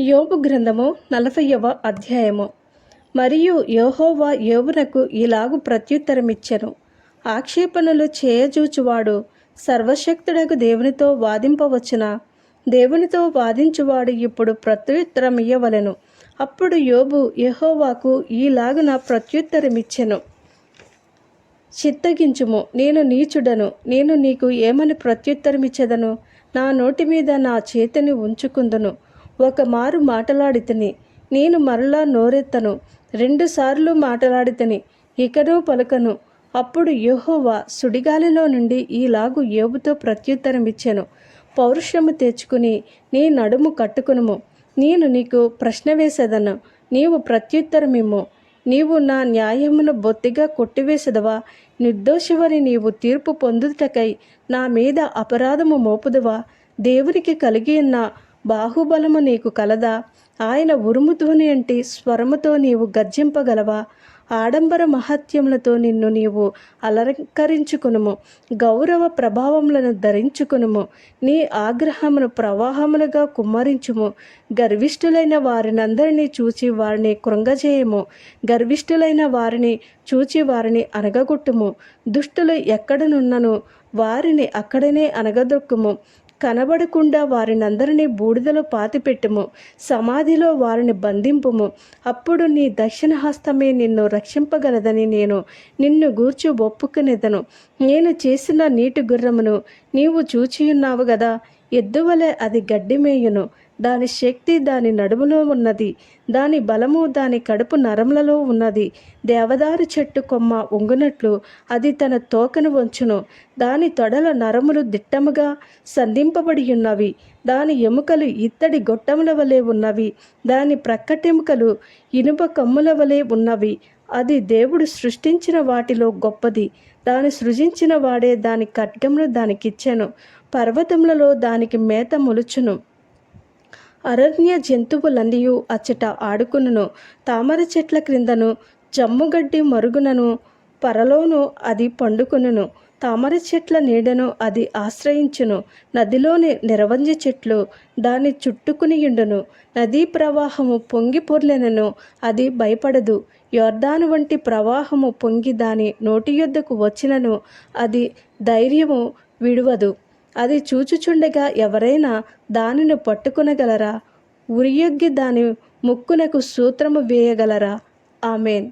యోబు గ్రంథము నలభైవ అధ్యాయము. మరియు యోహోవా యోబునకు ఇలాగు ప్రత్యుత్తరమిచ్చెను. ఆక్షేపణలు చేయజూచువాడు సర్వశక్తుడకు దేవునితో వాదింపవచ్చున? దేవునితో వాదించువాడు ఇప్పుడు ప్రత్యుత్తరమియ్యవలెను. అప్పుడు యోబు యహోవాకు ఈలాగున ప్రత్యుత్తరమిచ్చెను. చిత్తగించుము. నేను నీచుడను. నేను నీకు ఏమని ప్రత్యుత్తరమిచ్చెదను? నా నోటి మీద నా చేతిని ఉంచుకుందును. ఒక మారు మాటలాడితిని. నేను మరలా నోరెత్తను. రెండుసార్లు మాటలాడితిని. ఇకను పలకను. అప్పుడు యహోవా సుడిగాలిలో నుండి ఈలాగు యోబుతో ప్రత్యుత్తరమిచ్చాను. పౌరుషము తెచ్చుకుని నీ నడుము కట్టుకునుము. నేను నీకు ప్రశ్న వేసేదను నీవు ప్రత్యుత్తరమిమ్ము. నీవు నా న్యాయమును బొత్తిగా కొట్టివేసదవా? నిర్దోషివని నీవు తీర్పు పొందుటకై నా మీద అపరాధము మోపుదవా? దేవునికి కలిగి ఉన్న బాహుబలము నీకు కలదా. ఆయన ఉరుముధ్వని అంటే అంటి స్వరముతో నీవు గర్జింపగలవా? ఆడంబర మహత్యములతో నిన్ను నీవు అలంకరించుకునుము. గౌరవ ప్రభావములను ధరించుకునుము. నీ ఆగ్రహమును ప్రవాహములుగా కుమ్మరించుము. గర్విష్ఠులైన వారినందరినీ చూచి వారిని కృంగజేయము. గర్విష్ఠులైన వారిని చూచి వారిని అనగగొట్టుము దుష్టులు ఎక్కడనున్నను వారిని అక్కడనే అనగదొక్కుము కనబడకుండా వారినందరినీ బూడిదలో పాతిపెట్టుము సమాధిలో వారిని బంధింపుము. అప్పుడు నీ దక్షిణ హస్తమే నిన్ను రక్షింపగలదని నేను నిన్ను గూర్చి ఒప్పుకునేదను. నేను చేసిన నీటి గుర్రమును నీవు చూచియున్నావు కదా ఎద్దువలే అది గడ్డిమేయును. దాని శక్తి దాని నడుములో ఉన్నది. దాని బలము దాని కడుపు నరములలో ఉన్నది. దేవదారు చెట్టు కొమ్మ ఉంగునట్లు అది తన తోకను వంచును. దాని తొడల నరములు దిట్టముగా సంధింపబడి ఉన్నవి దాని ఎముకలు ఇత్తడి గొట్టముల వలె ఉన్నవి. దాని ప్రక్కటెముకలు ఇనుప కమ్ముల వలె ఉన్నవి. అది దేవుడు సృష్టించిన వాటిలో గొప్పది. దాని సృజించిన వాడే దాని ఖడ్గములు దానికిచ్చెను. పర్వతములలో దానికి మేత మొలుచును. అరణ్య జంతువులన్నీయు అచ్చట ఆడుకును తామర చెట్ల క్రిందను జమ్ముగడ్డి మరుగునను పరలోను అది పండుకును తామర చెట్ల నీడను అది ఆశ్రయించును. నదిలోని నిరవంజి చెట్లు దాని చుట్టుకునియుండును. నదీ ప్రవాహము పొంగి పొర్లెనను అది భయపడదు. యోర్దాను వంటి ప్రవాహము పొంగి దాని నోటి యొద్దకు వచ్చినను అది ధైర్యము విడువదు. అది చూచుచుండగా ఎవరైనా దానిని పట్టుకొనగలరా? ఉరియొగ్గి దాని ముక్కునకు సూత్రము వేయగలరా? ఆమెన్.